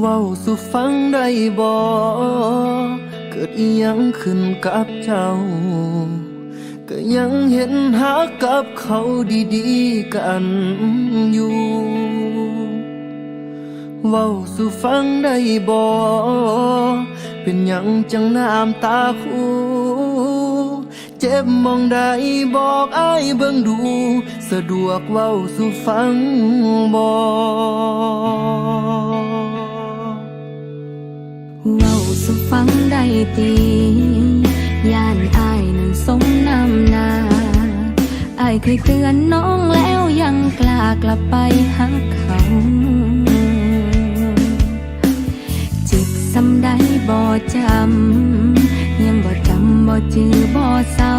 เว้าสู่ฟังได้บ่เกิดอียังขึ้นกับเจ้า ก็ยังเห็นหักกับเขาดีๆกันอยู่เว้าสู่ฟังได้บ่เป็นยังจังน้ำตาคูเจ็บมองใดบอกอ้ายเบิ่งดู สะดวกเว้าสู่ฟังบ่ เว้าสุฟังได้ตีย่านอายนั้นสมน้ำนาอายเคยเตือนน้องแล้วยังกล้ากลับไปหักเขาจิตสำได้บ่จำยังบ่จำบ่จือบ่เศร้า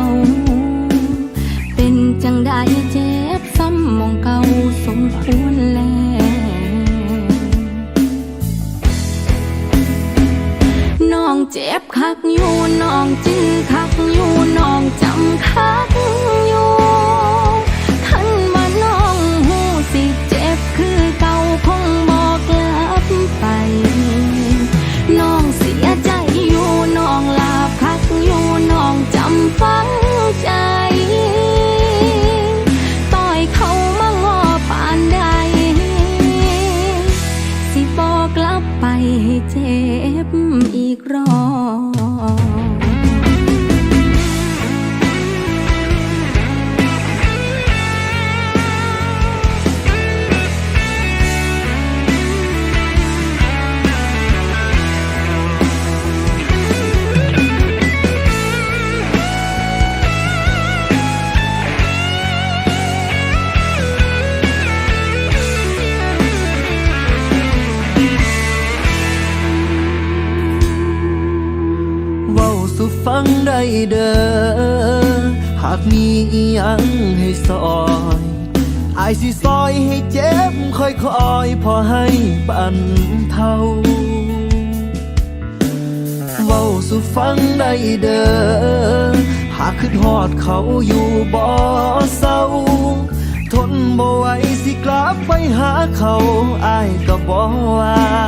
เป็นจังได้เจ็บซ้ำมองเก่าสมควร เจ็บคักอยู่น้องจึงคักอยู่น้องจำคักังได้เด้อ หากมีอียังให้ซอยอายสิซอยให้เจ็บค่อยๆพอให้ปันเท่าเว้าสู่ฟังได้เด้อ หากคิดฮอดเขาอยู่บ่เศร้า ทนบ่ไหวสิกลับไปหาเขาอายก็บ่ว่า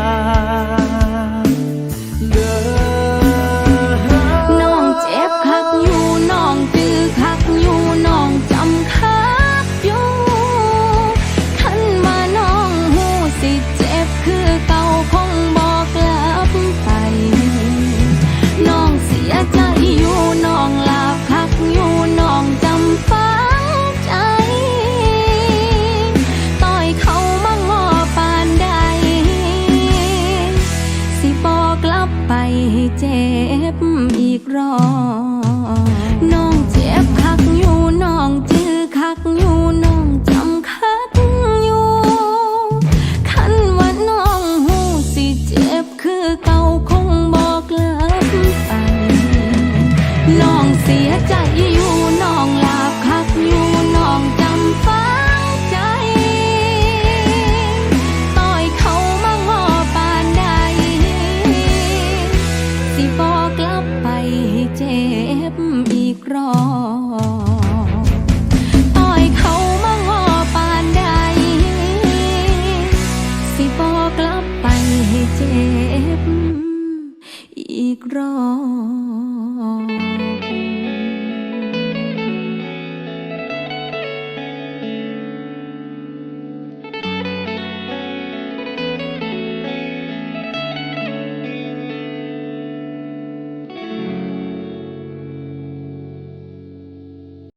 เจ็บอีกรอบน้องเจ็บคักอยู่น้องจื้อคักอยู่ รอต่อยเขามางอปานใด สิบอกลับไปให้เจ็บ อีกรอบ